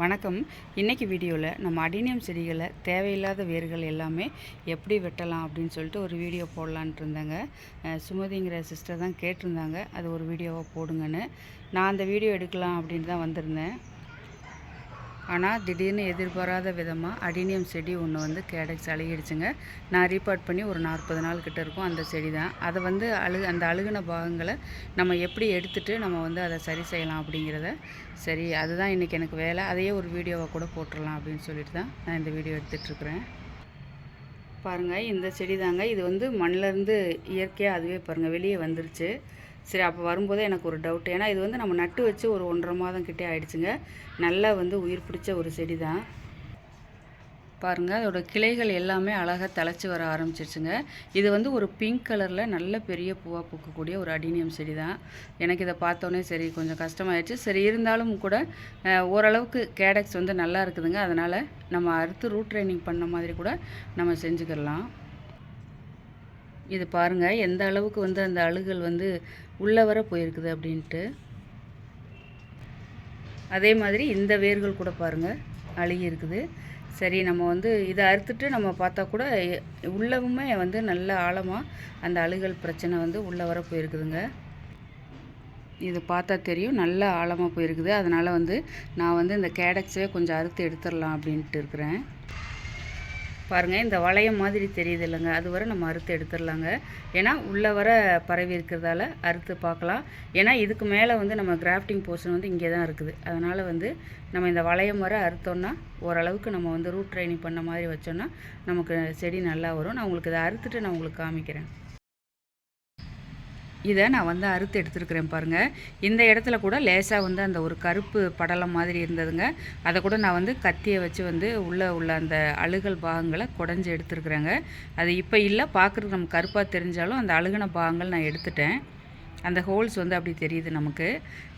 வணக்கம். இன்றைக்கி வீடியோவில் நம்ம அடினியம் செடிகளை தேவையில்லாத வேர்கள் எல்லாமே எப்படி வெட்டலாம் அப்படின்னு சொல்லிட்டு ஒரு வீடியோ போடலான்ட்டு இருந்தாங்க. சுமதிங்கிற சிஸ்டர் தான் கேட்டிருந்தாங்க. அது ஒரு வீடியோவாக போடுங்கன்னு. நான் அந்த வீடியோ எடுக்கலாம் அப்படின்னு தான் வந்திருந்தேன். ஆனால் திடீர்னு எதிர்பாராத விதமாக அடினியம் செடி ஒன்று வந்து கேடக்ஸ் அழுகிடுச்சுங்க. நான் ரீபார்ட் பண்ணி ஒரு நாற்பது நாள் கிட்ட இருக்கும் அந்த செடி தான் அதை வந்து அழு அந்த அழுகின பாகங்களை நம்ம எப்படி எடுத்துகிட்டு நம்ம வந்து அதை சரி செய்யலாம் அப்படிங்கிறத சரி அதுதான் இன்றைக்கி எனக்கு வேலை. அதையே ஒரு வீடியோவை கூட போட்டுடலாம் அப்படின்னு சொல்லிட்டு தான் நான் இந்த வீடியோ எடுத்துகிட்ருக்குறேன் பாருங்கள் இந்த செடி தாங்க இது வந்து மண்ணிலேருந்து இயற்கையாக அதுவே பாருங்கள் வெளியே வந்துருச்சு. சரி அப்போ வரும்போதே எனக்கு ஒரு டவுட் ஏன்னா இது வந்து நம்ம நட்டு வச்சு ஒரு ஒன்றரை மாதம் கிட்டே ஆயிடுச்சுங்க. நல்லா வந்து உயிர் பிடிச்ச ஒரு செடி தான். பாருங்கள் அதோடய கிளைகள் எல்லாமே அழகாக தழைச்சி வர ஆரம்பிச்சிருச்சுங்க. இது வந்து ஒரு பிங்க் கலரில் நல்ல பெரிய பூவாக பூக்கக்கூடிய ஒரு அடினியம் செடி தான். எனக்கு இதை பார்த்தோன்னே சரி கொஞ்சம் கஷ்டமாயிடுச்சு. சரி இருந்தாலும் கூட ஓரளவுக்கு கேடக்ஸ் வந்து நல்லா இருக்குதுங்க. அதனால் நம்ம அறுத்து ரூட் ட்ரைனிங் பண்ண மாதிரி கூட நம்ம செஞ்சுக்கிடலாம். இது பாருங்கள் எந்த அளவுக்கு வந்து அந்த அழுகல் வந்து உள்ளே வர போயிருக்குது அப்படின்ட்டு. அதே மாதிரி இந்த வேர்கள் கூட பாருங்கள் அழுகி இருக்குது. சரி நம்ம வந்து இதை அறுத்துட்டு நம்ம பார்த்தா கூட உள்ளவுமே வந்து நல்ல ஆழமாக அந்த அழுகல் பிரச்சனை வந்து உள்ளே வர போயிருக்குதுங்க. இது பார்த்தா தெரியும் நல்ல ஆழமாக போயிருக்குது. அதனால் வந்து நான் வந்து இந்த கேடக்ஸே கொஞ்சம் அறுத்து எடுத்துடலாம் அப்படின்ட்டு இருக்கிறேன். பாருங்கள் இந்த வளையம் மாதிரி தெரியுது இல்லைங்க அது வரை நம்ம அறுத்து எடுத்துடலாங்க. ஏன்னா உள்ளே வர பரவி இருக்கிறதால அறுத்து பார்க்கலாம். ஏன்னா இதுக்கு மேலே வந்து நம்ம கிராஃப்டிங் போர்ஷன் வந்து இங்கே தான் இருக்குது. அதனால் வந்து நம்ம இந்த வளையம் வர அறுத்தோம்னா ஓரளவுக்கு நம்ம வந்து ரூட் ட்ரைனிங் பண்ண மாதிரி வச்சோம்னா நமக்கு செடி நல்லா வரும். நான் உங்களுக்கு இதை அறுத்துட்டு நான் உங்களுக்கு காமிக்கிறேன். இதை நான் வந்து அறுத்து எடுத்துருக்கிறேன் பாருங்கள் இந்த இடத்துல கூட லேசாக வந்து அந்த ஒரு கருப்பு படலம் மாதிரி இருந்ததுங்க. அதை கூட நான் வந்து கத்தியை வச்சு வந்து உள்ளே உள்ள அந்த அழுகல் பாகங்களை குடஞ்சி எடுத்துருக்குறேங்க. அது இப்போ இல்லை பார்க்குறதுக்கு நம்ம கருப்பாக தெரிஞ்சாலும் அந்த அழுகின பாகங்கள் நான் எடுத்துட்டேன். அந்த ஹோல்ஸ் வந்து அப்படி தெரியுது நமக்கு.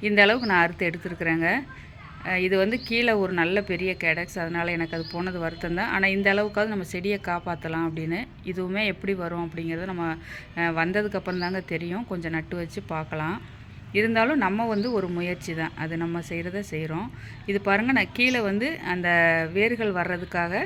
இந்த அளவுக்கு நான் அறுத்து எடுத்துருக்குறேங்க. இது வந்து கீழே ஒரு நல்ல பெரிய கேடக்ஸ். அதனால் எனக்கு அது போனது வருத்தம் தான். ஆனால் இந்த அளவுக்காவது நம்ம செடியை காப்பாற்றலாம் அப்படின்னு இதுவுமே எப்படி வரும் அப்படிங்கிறத நம்ம வந்ததுக்கப்புறம் தாங்க தெரியும். கொஞ்சம் நட்டு வச்சு பார்க்கலாம். இருந்தாலும் நம்ம வந்து ஒரு முயற்சி தான். அது நம்ம செய்கிறத செய்கிறோம் இது பாருங்கள் நான் கீழே வந்து அந்த வேர்கள் வர்றதுக்காக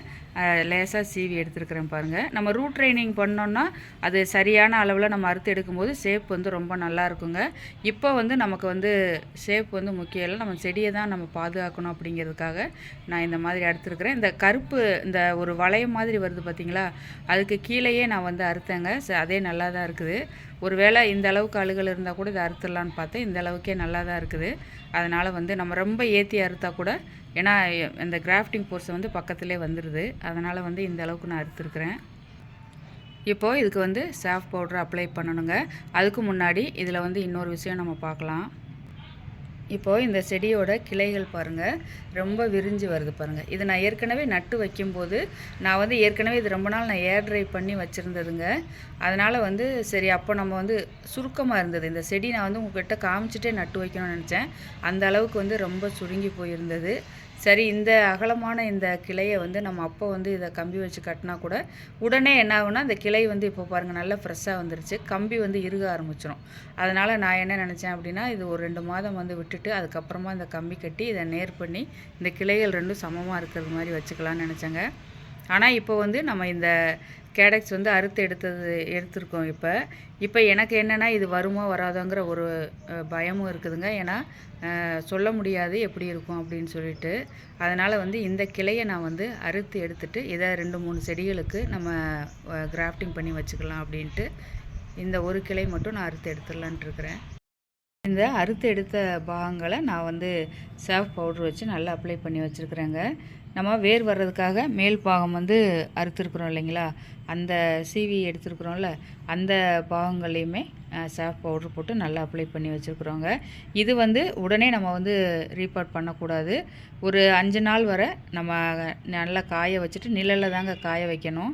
லேசாக சீவி எடுத்துருக்குறேன் பாருங்கள் நம்ம ரூட் ட்ரைனிங் பண்ணோன்னா அது சரியான அளவில் நம்ம அறுத்து எடுக்கும்போது ஷேப் வந்து ரொம்ப நல்லா இருக்குங்க. இப்போ வந்து நமக்கு வந்து ஷேப் வந்து முக்கியம் இல்லை. நம்ம செடியை தான் நம்ம பாதுகாக்கணும் அப்படிங்கிறதுக்காக நான் இந்த மாதிரி அறுத்துருக்குறேன். இந்த கருப்பு இந்த ஒரு வளையம் மாதிரி வருது பார்த்தீங்களா அதுக்கு கீழேயே நான் வந்து அறுத்தேங்க. ச- அதே நல்லா தான் இருக்குது. ஒருவேளை இந்த அளவுக்கு அழுகல் இருந்தால் கூட இதை அறுத்துடலான்னு பார்த்தேன். இந்த அளவுக்கே நல்லா தான் இருக்குது. அதனால் வந்து நம்ம ரொம்ப ஏற்றி அறுத்தா கூட ஏன்னா இந்த கிராஃப்டிங் போர்ஸ் வந்து பக்கத்துலேயே வந்துடுது அதனால் வந்து இந்த அளவுக்கு நான் அறுத்துருக்குறேன். இப்போது இதுக்கு வந்து சாஃப் பவுடர் அப்ளை பண்ணணுங்க. அதுக்கு முன்னாடி இதில் வந்து இன்னொரு விஷயம் நம்ம பார்க்கலாம். இப்போது இந்த செடியோட கிளைகள் பாருங்கள் ரொம்ப விரிஞ்சு வருது பாருங்கள் இது நான் ஏற்கனவே நட்டு வைக்கும்போது நான் வந்து ஏற்கனவே இது ரொம்ப நாள் நான் ஏர் ட்ரை பண்ணி வச்சுருந்ததுங்க. அதனால் வந்து சரி அப்போ நம்ம வந்து சுருக்கமாக இருந்தது. இந்த செடி நான் வந்து உங்ககிட்ட காமிச்சிட்டே நட்டு வைக்கணும்னு நினச்சேன். அந்த அளவுக்கு வந்து ரொம்ப சுருங்கி போயிருந்தது. சரி இந்த அகலமான இந்த கிளையை வந்து நம்ம அப்போ வந்து இதை கம்பி வச்சு கட்டினா கூட உடனே என்ன ஆகுனா இந்த கிளை வந்து இப்போ பாருங்கள் நல்லா ஃப்ரெஷ்ஷாக வந்துருச்சு. கம்பி வந்து இறுக ஆரம்பிச்சிடும் அதனால் நான் என்ன நினச்சேன் அப்படின்னா இது ஒரு ரெண்டு மாதம் வந்து விட்டுட்டு அதுக்கப்புறமா இந்த கம்பி கட்டி இதை நேர் பண்ணி இந்த கிளைகள் ரெண்டும் சமமாக இருக்கிறது மாதிரி வச்சுக்கலாம்னு நினச்சேங்க. ஆனால் இப்போ வந்து நம்ம இந்த கேடக்ஸ் வந்து அறுத்து எடுத்தது எடுத்திருக்கோம் இப்போ. இப்போ எனக்கு என்னென்னா இது வருமோ வராதோங்கிற ஒரு பயமும் இருக்குதுங்க. ஏன்னா சொல்ல முடியாது எப்படி இருக்கும் அப்படின்னு சொல்லிட்டு. அதனால் வந்து இந்த கிளையை நான் வந்து அறுத்து எடுத்துட்டு இதை ரெண்டு மூணு செடிகளுக்கு நம்ம கிராஃப்டிங் பண்ணி வச்சுக்கலாம் அப்படின்ட்டு இந்த ஒரு கிளை மட்டும் நான் அறுத்து எடுத்துடலான்ட்டு இருக்கிறேன். இந்த அறுத்து எடுத்த பாகங்களை நான் வந்து சேஃப் பவுடர் வச்சு நல்லா அப்ளை பண்ணி வச்சுருக்குறேங்க. நம்ம வேர் வர்றதுக்காக மேல் பாகம் வந்து அறுத்துருக்குறோம் இல்லைங்களா? அந்த சீவி எடுத்துருக்குறோம்ல அந்த பாகங்களையுமே சாஃப் பவுடர் போட்டு நல்லா அப்ளை பண்ணி வச்சுருக்குறோங்க. இது வந்து உடனே நம்ம வந்து ரீபார்ட் பண்ணக்கூடாது. ஒரு அஞ்சு நாள் வரை நம்ம நல்லா காய வச்சுட்டு நிழலில் தாங்க காய வைக்கணும்.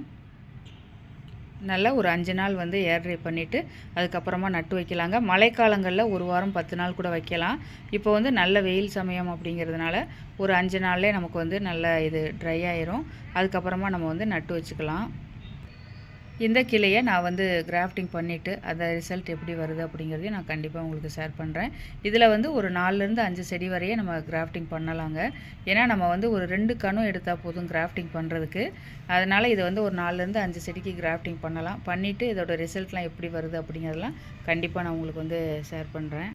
நல்லா ஒரு அஞ்சு நாள் வந்து ஏர் ட்ரை பண்ணிவிட்டு அதுக்கப்புறமா நட்டு வைக்கலாங்க. மழைக்காலங்களில் ஒரு வாரம் பத்து நாள் கூட வைக்கலாம். இப்போ வந்து நல்ல வெயில் சமயம் அப்படிங்கிறதுனால ஒரு அஞ்சு நாள்லேயே நமக்கு வந்து நல்ல இது ட்ரை ஆயிரும். அதுக்கப்புறமா நம்ம வந்து நட்டு வச்சுக்கலாம். இந்த கிளையை நான் வந்து கிராஃப்டிங் பண்ணிவிட்டு அந்த ரிசல்ட் எப்படி வருது அப்படிங்கிறதையும் நான் கண்டிப்பாக உங்களுக்கு ஷேர் பண்ணுறேன் இதில் வந்து ஒரு நாலுலேருந்து அஞ்சு செடி வரையே நம்ம கிராஃப்டிங் பண்ணலாங்க. ஏன்னா நம்ம வந்து ஒரு ரெண்டு கணும் எடுத்தால் போதும் கிராஃப்டிங் பண்ணுறதுக்கு அதனால் இதை வந்து ஒரு நாலுலேருந்து அஞ்சு செடிக்கு கிராஃப்டிங் பண்ணலாம். பண்ணிவிட்டு இதோட ரிசல்ட்லாம் எப்படி வருது அப்படிங்கிறதெல்லாம் கண்டிப்பாக நான் உங்களுக்கு வந்து ஷேர் பண்ணுறேன்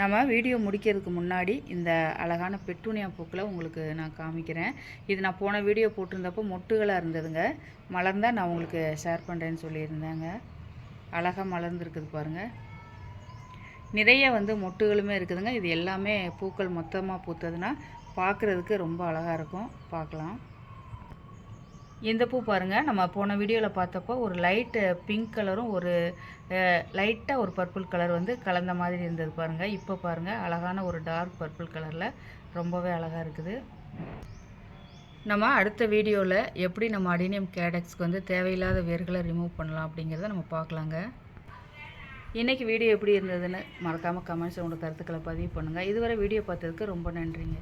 நம்ம வீடியோ முடிக்கிறதுக்கு முன்னாடி இந்த அழகான பெட்டூனியா பூக்களை உங்களுக்கு நான் காமிக்கிறேன். இது நான் போன வீடியோ போட்டிருந்தப்போ மொட்டுகளாக இருந்ததுங்க. மலர்ந்தால் நான் உங்களுக்கு ஷேர் பண்ணுறேன்னு சொல்லியிருந்தேங்க. அழகாக மலர்ந்துருக்குது பாருங்கள் நிறைய வந்து மொட்டுகளுமே இருக்குதுங்க. இது எல்லாமே பூக்கள் மொத்தமாக பூத்ததுன்னா பார்க்குறதுக்கு ரொம்ப அழகாக இருக்கும். பார்க்கலாம். இந்த பூ பாருங்கள் நம்ம போன வீடியோவில் பார்த்தப்போ ஒரு லைட்டு பிங்க் கலரும் ஒரு லைட்டாக ஒரு பர்பிள் கலர் வந்து கலந்த மாதிரி இருந்தது பாருங்கள் இப்போ பாருங்கள் அழகான ஒரு டார்க் பர்பிள் கலரில் ரொம்பவே அழகாக இருக்குது. நம்ம அடுத்த வீடியோவில் எப்படி நம்ம அடினியம் கேடக்ஸ்க்கு வந்து தேவையில்லாத வேர்களை ரிமூவ் பண்ணலாம் அப்படிங்கிறத நம்ம பார்க்கலாங்க. இன்றைக்கி வீடியோ எப்படி இருந்ததுன்னு மறக்காமல் கமெண்ட்ஸ் உங்களோட கருத்துக்களை பதிவு பண்ணுங்கள் இதுவரை வீடியோ பார்த்ததுக்கு ரொம்ப நன்றிங்க.